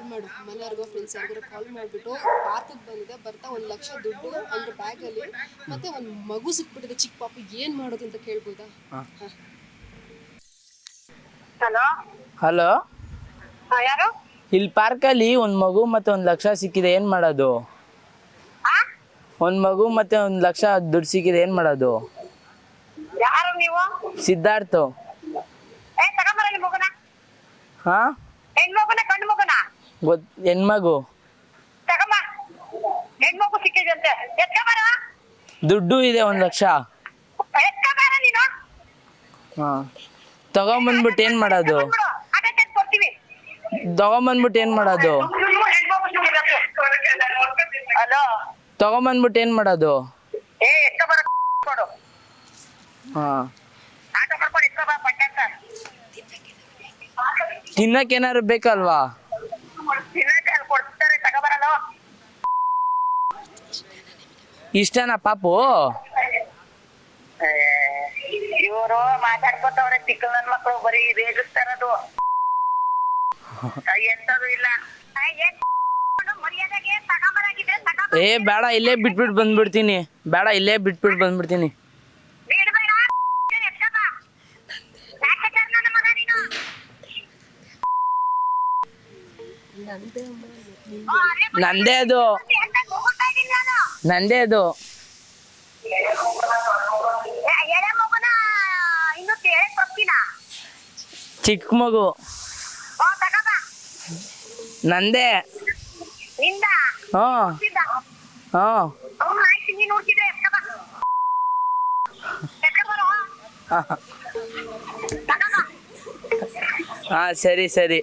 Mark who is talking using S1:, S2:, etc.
S1: ಕಾಲ್ ಮಾಡು. ಮನೆಯವ್ರಿಗೋ ಫ್ರೆಂಡ್ಸ್ ಯಾರಿಗಾರು ಕಾಲ್ ಮಾಡಿಬಿಟ್ಟು ಪಾರ್ಕಿಗೆ ಬಂದಿದೆ. ಬರ್ತಾ ಒಂದು ಲಕ್ಷ ದುಡ್ಡು ಅಂದ್ರ ಬ್ಯಾಗ್ ಅಲ್ಲಿ. ಮತ್ತೆ ಒಂದು ಮಗು ಸಿಕ್ಬಿಟ್ಟಿದೆ. ಚಿಕ್ಕ ಪಾಪ ಏನು ಮಾಡೋದು ಅಂತ ಕೇಳ್ಬೋದಾ.
S2: ಹಲೋ?
S3: ಹಲೋ?
S2: ಯಾರು?
S3: ಇಲ್ಲಿ ಪಾರ್ಕಲ್ಲಿ ಒಂದು ಮಗು ಮತ್ತೆ ಒಂದ್ ಲಕ್ಷ ಸಿಕ್ಕಿದೆ. ಏನು ಮಾಡೋದು?
S2: ಆ?
S3: ಒಂದು ಮಗು ಮತ್ತೆ ಒಂದ್ ಲಕ್ಷ ದುಡ್ಡು ಸಿಕ್ಕಿದೆ. ಏನು ಮಾಡೋದು?
S2: ಯಾರು ನೀವು?
S3: ಸಿದ್ಧಾರ್ಥ. ಹಾಂ?
S2: ಹೆಣ್ಮಗುನ ಗಂಡು ಮಗುನ?
S3: ಗೊತ್ ಹೆಣ್ಮಗು.
S2: ತಗೊಂಬ ಹೆಣ್ಮಗು ಸಿಕ್ಕಿದಂತೆ ಎತ್ಕೊಂಬರ
S3: ದುಡ್ಡು ಇದೆ ಒಂದ್ ಲಕ್ಷ.
S2: ಎತ್ಕೊಂಬರ ನೀನು.
S3: ಹಾಂ. ತಗೊಂಬಂದ್ಬಿಟ್ಟು ಏನು ಮಾಡೋದು?
S2: ಅದೇ ಕೊಡ್ತೀವಿ
S3: ತಗೊಂಬಂದ್ಬಿಟ್ಟು ಏನು ಮಾಡೋದು?
S2: ಹೆಣ್ಮಗು ಸಿಕ್ಕಿದಂತೆ ಹಲೋ.
S3: ತಗೊಂಬಂದ್ಬಿಟ್ಟು ಏನು ಮಾಡೋದು?
S2: ಏ ಎತ್ಕೊಂಬರ. ಕೊಡು.
S3: ಹಾಂ.
S2: ಆಟೋ ಮಾಡ್ಕೊಂಡು ಎತ್ಕೊಂಬ ಪಟ್ಟಂತ.
S3: ತಿನ್ನಕ್ಕೆ ಏನಾದ್ರು ಬೇಕಲ್ವಾ? ಇಷ್ಟನಾ ಪಾಪು?
S2: ಇವರು ಮಾತಾಡ್ಕೊತವ್ರೆ ಚಿಕ್ಕ ನನ್ ಮಕ್ಕಳು ಬರೀ ರೇಗಿಸ್ತಾರದು ಎಂತದು ಇಲ್ಲ.
S3: ಏ ಬೇಡ ಇಲ್ಲೇ ಬಿಟ್ಬಿಟ್ಟು ಬಂದ್ಬಿಡ್ತೀನಿ. ಬೇಡ ಇಲ್ಲೇ ಬಿಟ್ಬಿಟ್ಟು ಬಂದ್ಬಿಡ್ತೀನಿ.
S1: ನಂದೇ
S3: ಅದು
S2: ಅಂತ ಹೋಗ್ತಾ ಇದೀನಿ ನಾನು
S3: ನಂದೇ ಅದು ಚಿಕ್ಕ ಮಗು. ನಂದೇ.
S2: ಹಾ. ತಗೊಂಬ
S3: ಹಾಂ ಸರಿ ಸರಿ.